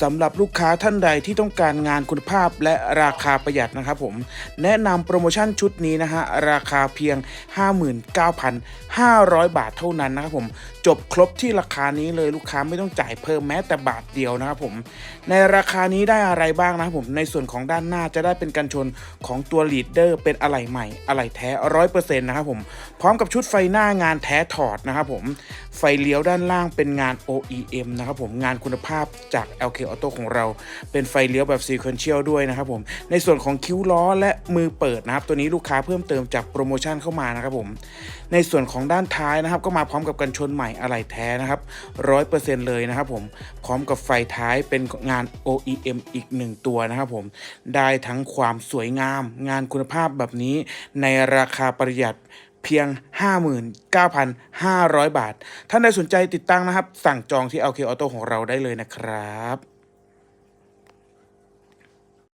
สำหรับลูกค้าท่านใดที่ต้องการงานคุณภาพและราคาประหยัดนะครับผม แนะนำโปรโมชั่นชุดนี้นะฮะ ราคาเพียง 59,500 บาทเท่านั้นนะครับผม จบครบที่ราคานี้เลยลูกค้าไม่ต้องจ่ายเพิ่มแม้แต่บาทเดียวนะครับผม ในราคานี้ได้อะไรบ้างนะครับผม ในส่วนของด้านหน้าจะได้เป็นกันชนของตัวลีดเดอร์เป็นอะไหล่ใหม่อะไหล่แท้ร้อยเปอร์เซ็นต์นะครับผม พร้อมกับชุดไฟหน้างานแท้ถอดนะครับผม ไฟเลี้ยวด้านล่างเป็นงาน OEM นะครับผม งานคุณภาพจาก LK Auto ของเรา เป็นไฟเลี้ยวแบบ Sequential ด้วยนะครับผม ในส่วนของคิ้วล้อและมือเปิดนะครับ ตัวนี้ลูกค้าเพิ่มเติมจากโปรโมชั่นเข้ามานะครับผม ในส่วนของด้านท้ายนะครับ ก็มาพร้อมกับกันชนใหม่อะไหล่แท้นะครับร้อยเปอร์เซ็นต์เลยนะครับผม พร้อมกับไฟท้ายเป็นงาน OEM อีกหนึ่งตัวนะครับผม ได้ทั้งความสวยงาม งานคุณภาพแบบนี้ในราคาประหยัดเพียง 59,500 บาท ท่านใดสนใจติดตั้งนะครับ สั่งจองที่ LK Auto ของเราได้เลยนะครับ